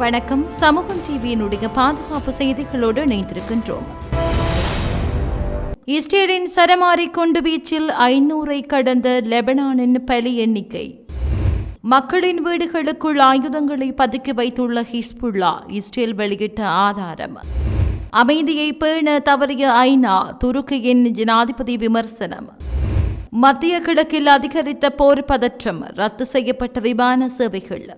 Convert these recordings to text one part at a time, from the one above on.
வணக்கம். சமூகம் டிவியினுடைய பாதுகாப்பு செய்திகளோடு இணைந்திருக்கின்றோம். இஸ்ரேலின் சரமாரி கொண்டு வீச்சில் ஐநூறை கடந்த லெபனானின் பலி எண்ணிக்கை. மக்களின் வீடுகளுக்குள் ஆயுதங்களை பதுக்கி வைத்துள்ள ஹிஸ்புல்லா இஸ்ரேல் வெளியிட்ட ஆதாரம். அமைதியை பேண தவறிய ஐநா துருக்கியின் ஜனாதிபதி விமர்சனம். மத்திய கிழக்கில் அதிகரித்த போர் பதற்றம் ரத்து செய்யப்பட்ட விமான சேவைகள்.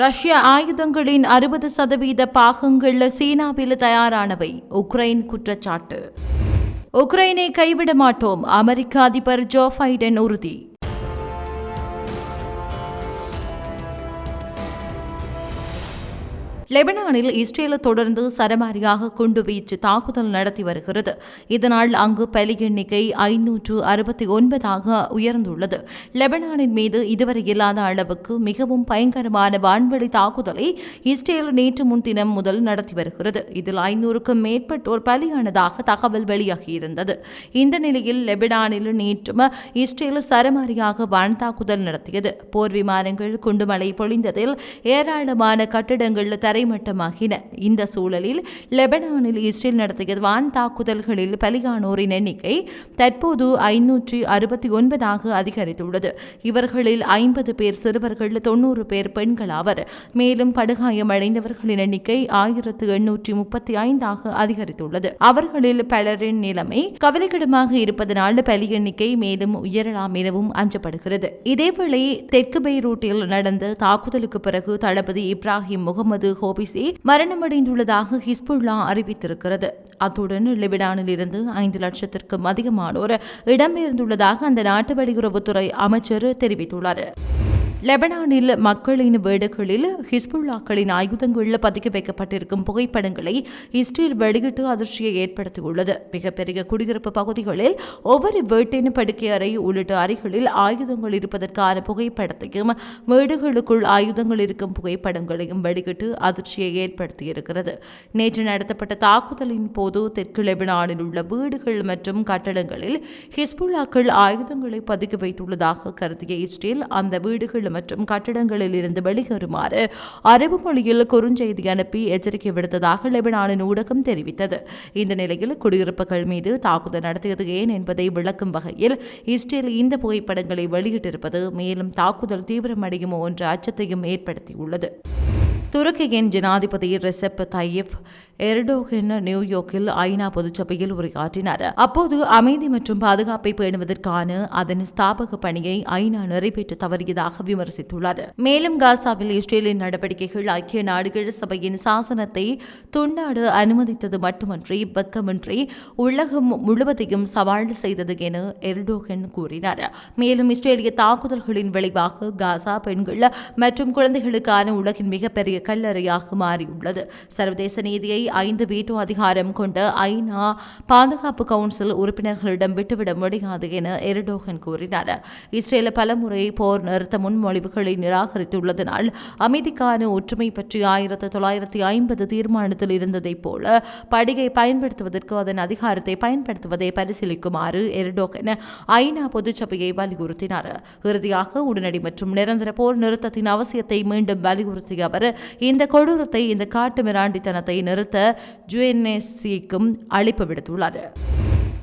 ரஷ்ய ஆயுதங்களின் அறுபது சதவீத பாகங்கள் சீனாவில் தயாரானவை உக்ரைன் குற்றச்சாட்டு. உக்ரைனை கைவிட மாட்டோம் அமெரிக்க அதிபர் ஜோ பைடன் உறுதி. லெபனானில் இஸ்ரேல் தொடர்ந்து சரமாரியாக குண்டு வீச்சு தாக்குதல் நடத்தி வருகிறது. இதனால் அங்கு பலி எண்ணிக்கை ஐநூற்று அறுபத்தி ஒன்பதாக உயர்ந்துள்ளது. லெபனானின் மீது இதுவரை இல்லாத அளவுக்கு மிகவும் பயங்கரமான வான்வெளி தாக்குதலை இஸ்ரேல் நேற்று முன்தினம் முதல் நடத்தி வருகிறது. இதில் ஐநூறுக்கும் மேற்பட்டோர் பலியானதாக தகவல் வெளியாகியிருந்தது. இந்த நிலையில் லெபனானில் நேற்றும் இஸ்ரேல் சரமாரியாக வான் தாக்குதல் நடத்தியது. போர் விமானங்கள் குண்டுமலை பொழிந்ததில் ஏராளமான கட்டிடங்கள் தரை தரைமட்டமாகின இந்த சூழலில் லெபனானில் இஸ்ரேல் நடத்திய வான் தாக்குதல்களில் பலியானோரின் எண்ணிக்கை தற்போது ஐநூற்றி அறுபத்தி ஒன்பதாக அதிகரித்துள்ளது. இவர்களில் ஐம்பது பேர் சிறுவர்கள் தொன்னூறு பேர் பெண்கள் ஆவர். மேலும் படுகாயமடைந்தவர்களின் எண்ணிக்கை ஆயிரத்து எண்ணூற்றி முப்பத்தி ஐந்தாக அதிகரித்துள்ளது. அவர்களில் பலரின் நிலைமை கவலைக்கிடமாக இருப்பதனால் பலி எண்ணிக்கை மேலும் உயரலாம் எனவும் அஞ்சப்படுகிறது. இதேவேளை தெற்கு பெய்ரூட்டில் நடந்த தாக்குதலுக்கு பிறகு தளபதி இப்ராஹிம் முகமது ஹோ ஹோபிசி மரணமடைந்துள்ளதாக ஹிஸ்புல்லா அறிவித்திருக்கிறது. அத்துடன் லெபனானில் இருந்து ஐந்து லட்சத்திற்கும் அதிகமானோர் இடம்பெயர்ந்துள்ளதாக அந்த நாட்டு வெளியுறவுத்துறை அமைச்சர் தெரிவித்துள்ளார். லெபனானில் மக்களின் வீடுகளில் ஹிஸ்புல்லாக்களின் ஆயுதங்களில் பதுக்கி வைக்கப்பட்டிருக்கும் புகைப்படங்களை இஸ்ரேல் வெளியிட்டு அதிர்ச்சியை ஏற்படுத்தியுள்ளது. மிகப்பெரிய குடியிருப்பு பகுதிகளில் ஒவ்வொரு வீட்டின் படுக்கை அறை உள்ளிட்ட அறைகளில் ஆயுதங்கள் இருப்பதற்கான புகைப்படத்தையும் வீடுகளுக்குள் ஆயுதங்கள் இருக்கும் புகைப்படங்களையும் வெளியிட்டு அதிர்ச்சியை ஏற்படுத்தியிருக்கிறது. நேற்று நடத்தப்பட்ட தாக்குதலின் போது தெற்கு லெபனானில் உள்ள வீடுகள் மற்றும் கட்டடங்களில் ஹிஸ்புல்லாக்கள் ஆயுதங்களை பதுக்கி வைத்துள்ளதாக கருதிய இஸ்ரேல் அந்த வீடுகள் மற்றும் கட்டிடங்களில் இருந்து வெளியேறுமாறு அரபு மொழியில் குறுஞ்செய்தி அனுப்பி எச்சரிக்கை விடுத்ததாக லெபனானின் ஊடகம் தெரிவித்தது. இந்த நிலையில் குடியிருப்புகள் மீது தாக்குதல் நடத்தியது ஏன் என்பதை விளக்கும் வகையில் இஸ்ரேல் இந்த புகைப்படங்களை வெளியிட்டிருப்பது மேலும் தாக்குதல் தீவிரமடையுமோ என்ற அச்சத்தையும் ஏற்படுத்தியுள்ளது. துருக்கியின் ஜனாதிபதி ரெசெப் தையப் எர்டோகன் நியூயார்க்கில் ஐநா பொதுச்சபையில் உரையாற்றினார். அப்போது அமைதி மற்றும் பாதுகாப்பை பேணுவதற்கான அதன் ஸ்தாபக பணியை ஐநா நிறைவேற்ற தவறியதாக விமர்சித்துள்ளார். மேலும் காசாவில் இஸ்ரேலின் நடவடிக்கைகள் ஐக்கிய நாடுகள் சபையின் சாசனத்தை துண்டாடு அனுமதித்தது மட்டுமன்றி வெக்கமின்றி உலகம் முழுவதையும் சவால் செய்தது என எர்டோகன் கூறினார். மேலும் இஸ்ரேலிய தாக்குதல்களின் விளைவாக காசா பெண்கள் மற்றும் குழந்தைகளுக்கான உலகின் மிகப்பெரிய கல்லறையாக மாறியுள்ளது. சர்வதேச நீதியை ஐந்து வீட்டோ அதிகாரம் கொண்ட ஐநா பாதுகாப்பு கவுன்சில் உறுப்பினர்களிடம் விட்டுவிட முடியாது என எரிடோகன் கூறினார். இஸ்ரேல் பலமுறை போர் நிறுத்த முன்மொழிவுகளை நிராகரித்துள்ளதனால் அமைதிக்கான ஒற்றுமை பற்றி ஆயிரத்தி தொள்ளாயிரத்தி ஐம்பது தீர்மானத்தில் இருந்ததைப் போல படிகை பயன்படுத்துவதற்கு அதன் அதிகாரத்தை பயன்படுத்துவதை பரிசீலிக்குமாறு எரிடோகன் ஐநா பொதுச்சபையை வலியுறுத்தினார். இறுதியாக உடனடி மற்றும் நிரந்தர போர் நிறுத்தத்தின் அவசியத்தை மீண்டும் வலியுறுத்திய அவர் இந்த கொடூரத்தை இந்த காட்டு மிராண்டித்தனத்தை நிறுத்த ஜுஎன்எஸ்சிக்கும் அழைப்பு விடுத்துள்ளார்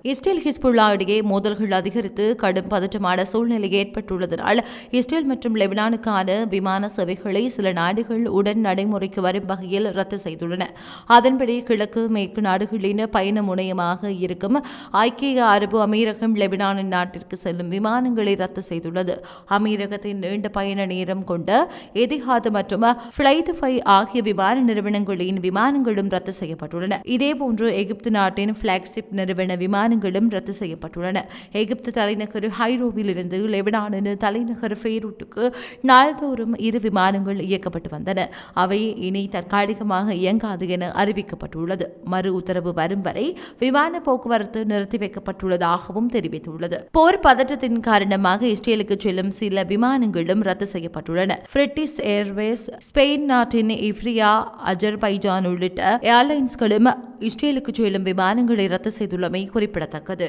இஸ்ரேல் ஹிஸ்புல்லா இடையே மோதல்கள் அதிகரித்து கடும் பதற்றமான சூழ்நிலை ஏற்பட்டுள்ளதனால் இஸ்ரேல் மற்றும் லெபனானுக்கான விமான சேவைகளை சில நாடுகள் உடன் நடைமுறைக்கு வரும் வகையில் ரத்து செய்துள்ளன. அதன்படி கிழக்கு மேற்கு நாடுகளின் பயண முனையமாக இருக்கும் ஐக்கிய அரபு அமீரகம் லெபனானின் நாட்டிற்கு செல்லும் விமானங்களை ரத்து செய்துள்ளது. அமீரகத்தின் நீண்ட பயண நேரம் கொண்ட எதிஹாத் மற்றும் பிளைட் ஃபை ஆகிய விமான நிறுவனங்களின் விமானங்களும் ரத்து செய்யப்பட்டுள்ளன. இதேபோன்று எகிப்து நாட்டின் பிளாக்ஷிப் நிறுவன விமானங்களும் ரத்து செய்யப்பட்டுள்ளன. எகிப்து தலைநகர் ஹைரோவிலிருந்து லெபனானின் தலைநகர் ஃபெய்ரூட்டுக்கு நாள்தோறும் இரு விமானங்கள் இயக்கப்பட்டு வந்தன. அவை இனி தற்காலிகமாக இயங்காது என அறிவிக்கப்பட்டுள்ளது. மறு உத்தரவு வரும் வரை விமான போக்குவரத்து நிறுத்தி வைக்கப்பட்டுள்ளதாகவும் தெரிவித்துள்ளது. போர் பதற்றத்தின் காரணமாக இஸ்ரேலுக்கு செல்லும் சில விமானங்களும் ரத்து செய்யப்பட்டுள்ளன. பிரிட்டிஷ் ஏர்வேஸ் ஸ்பெயின் நாட்டின் இப்ரியா அஜர்பைஜான் உள்ளிட்ட ஏர்லைன்ஸ்களும் இஸ்ரேலுக்கு செல்லும் விமானங்களை ரத்து செய்துள்ளமை குறிப்பிடத்தக்கது. குறிப்பிடத்தக்கது.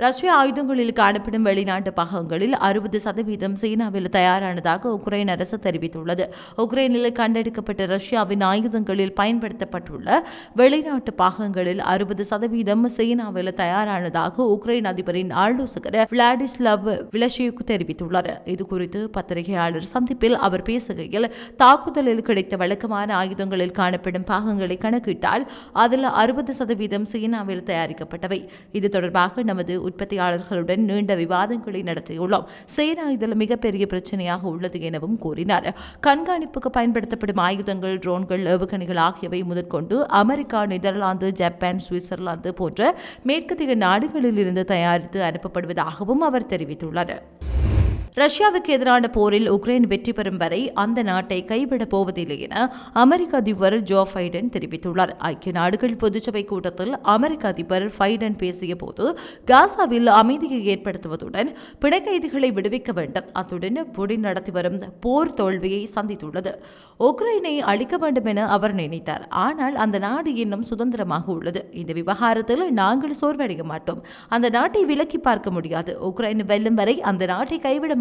ரஷ்ய ஆயுதங்களில் காணப்படும் வெளிநாட்டு பாகங்களில் அறுபது சதவீதம் சீனாவில் தயாரானதாக உக்ரைன் அரசு தெரிவித்துள்ளது. உக்ரைனில் கண்டெடுக்கப்பட்ட ரஷ்யாவின் ஆயுதங்களில் பயன்படுத்தப்பட்டுள்ள வெளிநாட்டு பாகங்களில் அறுபது சதவீதம் சீனாவில் தயாரானதாக உக்ரைன் அதிபரின் ஆலோசகர் விளாடிஸ்லவ் விலஷியுக் தெரிவித்துள்ளார். இதுகுறித்து பத்திரிகையாளர் சந்திப்பில் அவர் பேசுகையில் தாக்குதலில் கிடைத்த வழக்கமான ஆயுதங்களில் காணப்படும் பாகங்களை கணக்கிட்டால் அதில் அறுபது சதவீதம் சீனாவில் தயாரிக்கப்பட்டவை. இது தொடர்பாக நமது உற்பத்தியாளர்களுடன் நீண்ட விவாதங்களை நடத்தியுள்ளோம். சேனா இதில் மிகப்பெரிய பிரச்சனையாக உள்ளது எனவும் கூறினார். கண்காணிப்புக்கு பயன்படுத்தப்படும் ஆயுதங்கள் ட்ரோன்கள் ஏவுகணைகள் ஆகியவை முதற்கொண்டு அமெரிக்கா நெதர்லாந்து ஜப்பான் சுவிட்சர்லாந்து போன்ற மேற்கத்திய நாடுகளில் இருந்து தயாரித்து அனுப்பப்படுவதாகவும் அவர் தெரிவித்துள்ளார். ரஷ்யாவுக்கு எதிரான போரில் உக்ரைன் வெற்றி பெறும் வரை அந்த நாட்டை கைவிடப் போவதில்லை என அமெரிக்க அதிபர் ஜோ பைடன் தெரிவித்துள்ளார். ஐக்கிய நாடுகள் பொதுச்சபை கூட்டத்தில் அமெரிக்க அதிபர் பைடன் பேசிய போது காசாவில் அமைதியை ஏற்படுத்துவதுடன் பிணைக்கைதிகளை விடுவிக்க வேண்டும். அத்துடன் புடின் நடத்தி வரும் போர் தோல்வியை சந்தித்துள்ளது. உக்ரைனை அழிக்க வேண்டும் என அவர் நினைத்தார். ஆனால் அந்த நாடு இன்னும் சுதந்திரமாக உள்ளது. இந்த விவகாரத்தில் நாங்கள் சோர்வடைய மாட்டோம் அந்த நாட்டை விலக்கி பார்க்க முடியாது. உக்ரைன் வெல்லும் வரை அந்த நாட்டை கைவிட